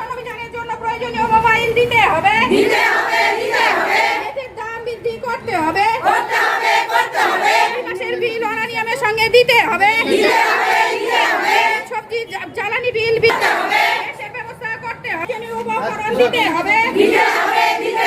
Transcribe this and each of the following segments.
নির্বাচন জন্য প্রয়োজনীয় মোবাইল দিতে হবে। দিতে হবে দিতে হবে। গ্যাসের দাম বৃদ্ধি করতে হবে। করতে হবে করতে হবে। মাসের বিল অনানিয়মের সঙ্গে দিতে হবে। দিতে হবে দিতে হবে। সবজি জ্বালানি বিল দিতে হবে। গ্যাসের ব্যবস্থা করতে হবে। উপকরণ দিতে হবে। দিতে হবে দিতে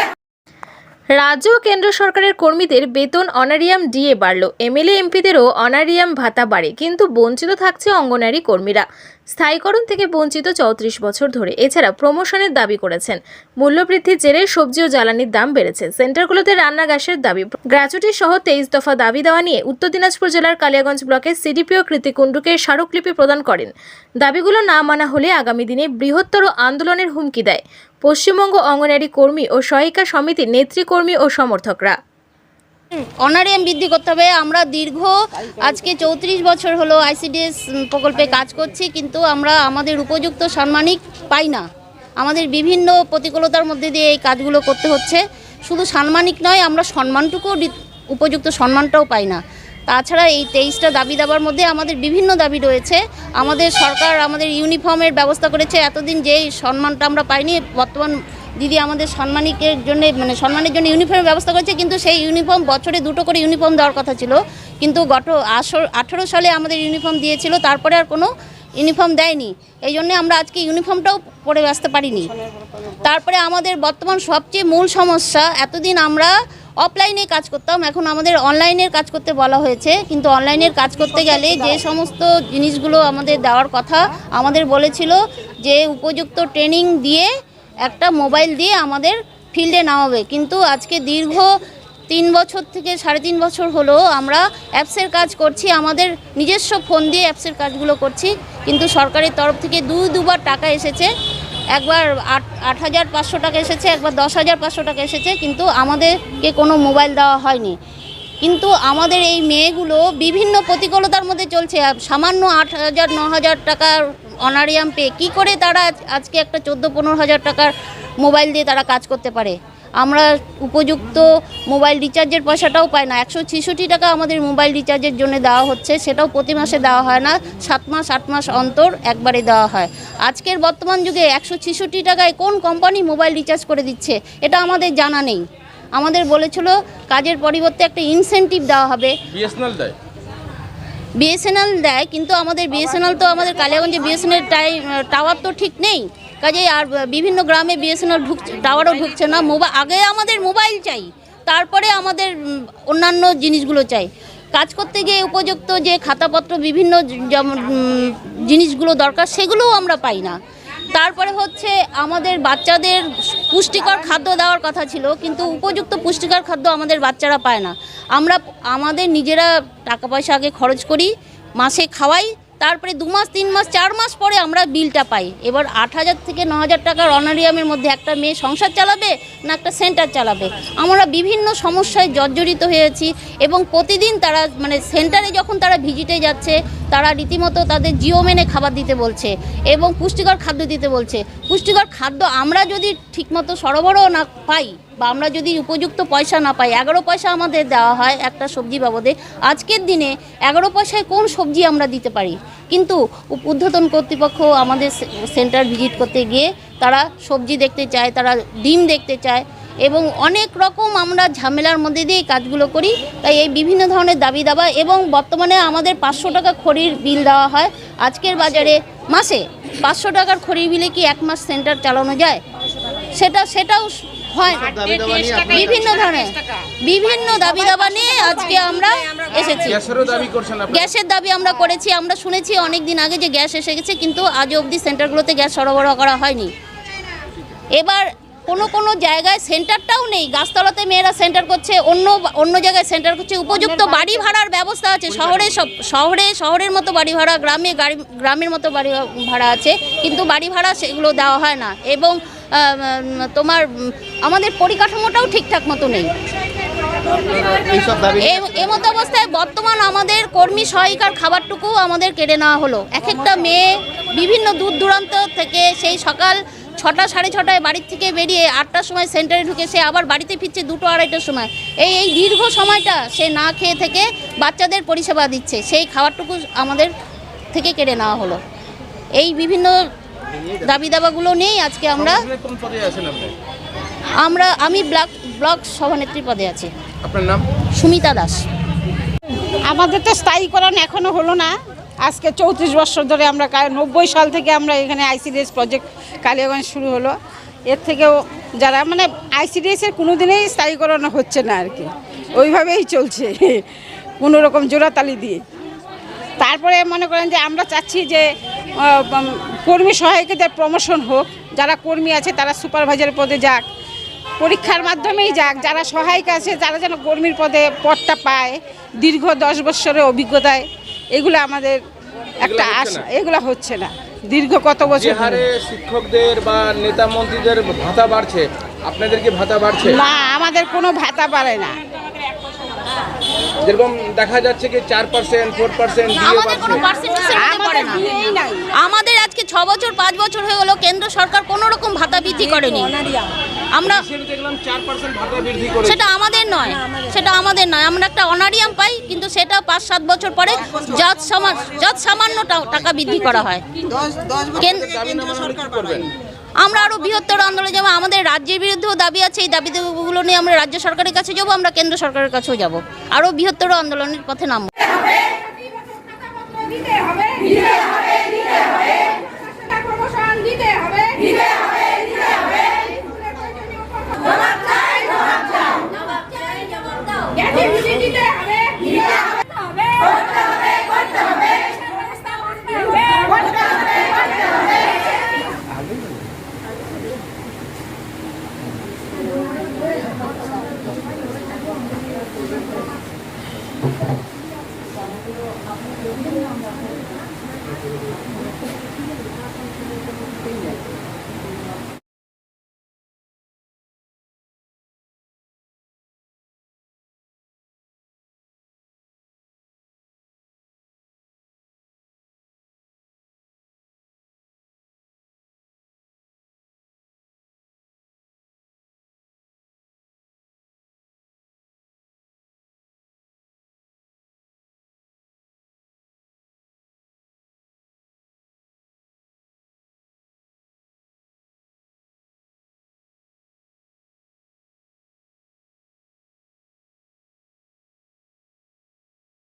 রাজ্য কেন্দ্র সরকারের কর্মীদের বেতন অনারিয়াম ডিএ বাড়ল। এমএলএ এমপিদেরও অনারিয়াম ভাতা বাড়ে কিন্তু বঞ্চিত থাকছে অঙ্গনারী কর্মীরা। স্থায়ীকরণ থেকে বঞ্চিত চৌত্রিশ বছর ধরে। এছাড়া প্রমোশনের দাবি করেছেন। মূল্যবৃদ্ধির জেরে সবজি ও জ্বালানির দাম বেড়েছে। সেন্টারগুলোতে রান্না গ্যাসের দাবি। গ্র্যাচুইটি সহ তেইশ দফা দাবি দেওয়া নিয়ে উত্তর দিনাজপুর জেলার কালিয়াগঞ্জ ব্লকের সিডিপিও কৃতিকুণ্ডুকে স্মারকলিপি প্রদান করেন। দাবিগুলো না মানা হলে আগামী দিনে বৃহত্তর আন্দোলনের হুমকি দেয়। পশ্চিমবঙ্গ অঙ্গনারী কর্মী ও সহায়িকা সমিতির নেতৃকর্মী ও সমর্থকরা। অনারিয়াম বৃদ্ধি করতে হবে। আমরা দীর্ঘ আজকে চৌত্রিশ বছর হলো আইসিডিএস প্রকল্পে কাজ করছি, কিন্তু আমরা আমাদের উপযুক্ত সাম্মানিক পাই না। আমাদের বিভিন্ন প্রতিকূলতার মধ্যে দিয়ে এই কাজগুলো করতে হচ্ছে। শুধু সাম্মানিক নয়, আমরা সম্মানটুকুও উপযুক্ত সম্মানটাও পাই না। তাছাড়া এই তেইশটা দাবি দাবার মধ্যে আমাদের বিভিন্ন দাবি রয়েছে। আমাদের সরকার আমাদের ইউনিফর্মের ব্যবস্থা করেছে। এতদিন যেই সম্মানটা আমরা পাইনি, বর্তমান দিদি আমাদের সম্মানিকের জন্য মানে সম্মানের জন্য ইউনিফর্মের ব্যবস্থা করেছে, কিন্তু সেই ইউনিফর্ম বছরে দুটো করে ইউনিফর্ম দেওয়ার কথা ছিল। কিন্তু গত আঠেরো সালে আমাদের ইউনিফর্ম দিয়েছিল, তারপরে আর কোনো ইউনিফর্ম দেয়নি। এই জন্য আমরা আজকে ইউনিফর্মটাও পরে আসতে পারিনি। তারপরে আমাদের বর্তমান সবচেয়ে মূল সমস্যা, এতদিন আমরা অফলাইনে কাজ করতাম, এখন আমাদের অনলাইনের কাজ করতে বলা হয়েছে। কিন্তু অনলাইনের কাজ করতে গেলে যে সমস্ত জিনিসগুলো আমাদের দেওয়ার কথা আমাদের বলেছিল, যে উপযুক্ত ট্রেনিং দিয়ে একটা মোবাইল দিয়ে আমাদের ফিল্ডে নামাবে। কিন্তু আজকে দীর্ঘ তিন বছর থেকে সাড়ে তিন বছর হলো আমরা অ্যাপসের কাজ করছি, আমাদের নিজস্ব ফোন দিয়ে অ্যাপসের কাজগুলো করছি। কিন্তু সরকারের তরফ থেকে দু দুবার টাকা এসেছে, একবার আট আট হাজার পাঁচশো টাকা এসেছে, একবার দশ হাজার পাঁচশো টাকা এসেছে, কিন্তু আমাদেরকে কোনো মোবাইল দেওয়া হয়নি। কিন্তু আমাদের এই মেয়েগুলো বিভিন্ন প্রতিকূলতার মধ্যে চলছে, সামান্য আট হাজার, ন হাজার টাকার অনারিয়াম পেয়ে কী করে তারা আজ- আজকে একটা চোদ্দ পনেরো হাজার টাকার মোবাইল দিয়ে তারা কাজ করতে পারে? আমরা উপযুক্ত মোবাইল রিচার্জের পয়সাটাও পাই না। একশো ছেষট্টি টাকা আমাদের মোবাইল রিচার্জের জন্য দেওয়া হচ্ছে, সেটাও প্রতি মাসে দেওয়া হয় না। সাত মাস, আট মাস অন্তর একবারে দেওয়া হয়। আজকের বর্তমান যুগে একশো ছেষট্টি টাকায় কোন কোম্পানি মোবাইল রিচার্জ করে দিচ্ছে, এটা আমাদের জানা নেই। আমাদের বলেছিল কাজের পরিবর্তে একটা ইনসেন্টিভ দেওয়া হবে। বিএসএনএল দেয়, কিন্তু আমাদের বিএসএনএল তো আমাদের কালিয়াগঞ্জে বিএসএনএল টাওয়ার তো ঠিক নেই। কাজেই আর বিভিন্ন গ্রামে বিএসএনএল ঢুকছে টাওয়ারও ঢুকছে না। মোবাইল আগে আমাদের মোবাইল চাই, তারপরে আমাদের অন্যান্য জিনিসগুলো চাই। কাজ করতে গিয়ে উপযুক্ত যে খাতাপত্র, বিভিন্ন জিনিসগুলো দরকার, সেগুলোও আমরা পাই না। তারপরে হচ্ছে আমাদের বাচ্চাদের পুষ্টিকর খাদ্য দেওয়ার কথা ছিল, কিন্তু উপযুক্ত পুষ্টিকর খাদ্য আমাদের বাচ্চারা পায় না। আমরা, আমাদের নিজেরা টাকা পয়সা আগে খরচ করি, মাসে খাওয়াই তারপরে দু মাস, তিন মাস, চার মাস পরে আমরা বিলটা পাই। এবার আট হাজার থেকে ন হাজার টাকার অনারিয়ামের মধ্যে একটা মেয়ে সংসার চালাবে না একটা সেন্টার চালাবে? আমরা বিভিন্ন সমস্যায় জর্জরিত হয়েছি এবং প্রতিদিন তারা মানে সেন্টারে যখন তারা ভিজিটে যাচ্ছে, তারা রীতিমতো তাদের জিও মেনে খাবার দিতে বলছে এবং পুষ্টিকর খাদ্য দিতে বলছে। পুষ্টিকর খাদ্য আমরা যদি ঠিকমতো সরবরাহ না পাই বা আমরা যদি উপযুক্ত পয়সা না পাই, এগারো পয়সা আমাদের দেওয়া হয় একটা সবজি বাবদে, আজকের দিনে এগারো পয়সায় কোন সবজি আমরা দিতে পারি? কিন্তু ঊর্ধ্বতন কর্তৃপক্ষ আমাদের সেন্টার ভিজিট করতে গিয়ে তারা সবজি দেখতে চায়, তারা ডিম দেখতে চায় এবং অনেক রকম আমরা ঝামেলার মধ্যে দিয়ে কাজগুলো করি। তাই এই বিভিন্ন ধরনের দাবি দাবা এবং বর্তমানে আমাদের পাঁচশো টাকা খড়ির বিল দেওয়া হয়। আজকের বাজারে মাসে পাঁচশো টাকার খড়ির বিলে কি এক মাস সেন্টার চালানো যায়? সেটা, সেটাও হয়। বিভিন্ন ধরনের বিভিন্ন দাবি দাবা নিয়ে আজকে আমরা এসেছি। গ্যাসেরও দাবি করছেন আপনারা? গ্যাসের দাবি আমরা করেছি আমরা শুনেছি অনেক দিন আগে যে গ্যাস এসে গেছে কিন্তু আজ অবধি সেন্টারগুলোতে গ্যাস সরবরাহ করা হয়নি। এবার কোনো কোনো জায়গায় সেন্টারটাও নেই। গাছতলাতে মেয়েরা সেন্টার করছে অন্য অন্য জায়গায় সেন্টার করছে। উপযুক্ত বাড়ি ভাড়ার ব্যবস্থা আছে। শহরে সব শহরে শহরের মতো বাড়ি ভাড়া গ্রামে গাড়ি গ্রামের মতো বাড়ি ভাড়া আছে। কিন্তু বাড়ি ভাড়া সেগুলো দেওয়া হয় না। এবং তোমার আমাদের পরিকাঠামোটাও ঠিকঠাক মতো নেই। এমতো অবস্থায় বর্তমান আমাদের কর্মী সহায়িকার খাবারটুকু আমাদের কেড়ে নেওয়া হলো। এক একটা মেয়ে বিভিন্ন দূর দূরান্ত থেকে সেই সকাল ছটা সাড়ে ছটায় বাড়ির থেকে বেরিয়ে আটটার সময় সেন্টারে ঢুকে সে আবার বাড়িতে ফিরছে দুটো আড়াইটার সময়। এই এই দীর্ঘ সময়টা সে না খেয়ে থেকে বাচ্চাদের পরিষেবা দিচ্ছে। সেই খাবারটুকু আমাদের থেকে কেড়ে নেওয়া হলো। এই বিভিন্ন দাবি দাবাগুলো নেই আজকে আমরা সংগঠনের কোন পদে আছেন আপনি? আমরা আমি ব্লক ব্লক সভানেত্রী পদে আছি। আপনার নাম? সুমিতা দাস। আমাদের তো স্থায়ীকরণ এখনও হলো না। আজকে চৌত্রিশ বছর ধরে আমরা নব্বই সাল থেকে আমরা এখানে আইসিডিএস প্রজেক্ট কালিয়াগঞ্জ শুরু হলো। এর থেকেও যারা মানে আইসিডিএসের কোনো দিনেই স্থায়ীকরণ হচ্ছে না আর কি। ওইভাবেই চলছে, কোনো রকম জোড়াতালি দিয়ে। তারপরে মনে করেন যে আমরা চাচ্ছি যে কর্মী সহায়কদের প্রমোশন হোক, যারা কর্মী আছে তারা সুপারভাইজার পদে যাক, পরীক্ষার মাধ্যমেই যাক, যারা সহায়িকা আছে তারা যেন কর্মীর পদে পদটা পায়, দীর্ঘ দশ বছরের অভিজ্ঞতায়। এগুলো আমাদের একটা আশা এগুলো হচ্ছে না। দীর্ঘ কত বছর হারে শিক্ষকদের বা নেতা মন্ত্রীদের ভাতা বাড়ছে আপনাদের কি ভাতা বাড়ছে? না আমাদের কোনো ভাতা বাড়ে না। যেরকম দেখা যাচ্ছে কি চার পার্সেন্ট ফোর পার্সেন্ট আমাদের কোনো বাড়ছে পড়ে না। আমাদের আজকে ছ বছর পাঁচ বছর হয়ে গেল কেন্দ্র সরকার কোনো রকম ভাতা বৃদ্ধি করেনি। আমরা সেটা আমাদের নয় সেটা আমাদের নয়। আমরা একটা অনারিয়াম পাই কিন্তু সেটা পাঁচ সাত বছর পরে যত সমান যত সামান্য টা- টাকা বৃদ্ধি করা হয়। আমরা আরও বৃহত্তর আন্দোলন যেমন আমাদের রাজ্যের বিরুদ্ধেও দাবি আছে এই দাবিগুলো নিয়ে আমরা রাজ্য সরকারের কাছে যাব আমরা কেন্দ্র সরকারের কাছেও যাব। আরও বৃহত্তর আন্দোলনের পথে নামবো।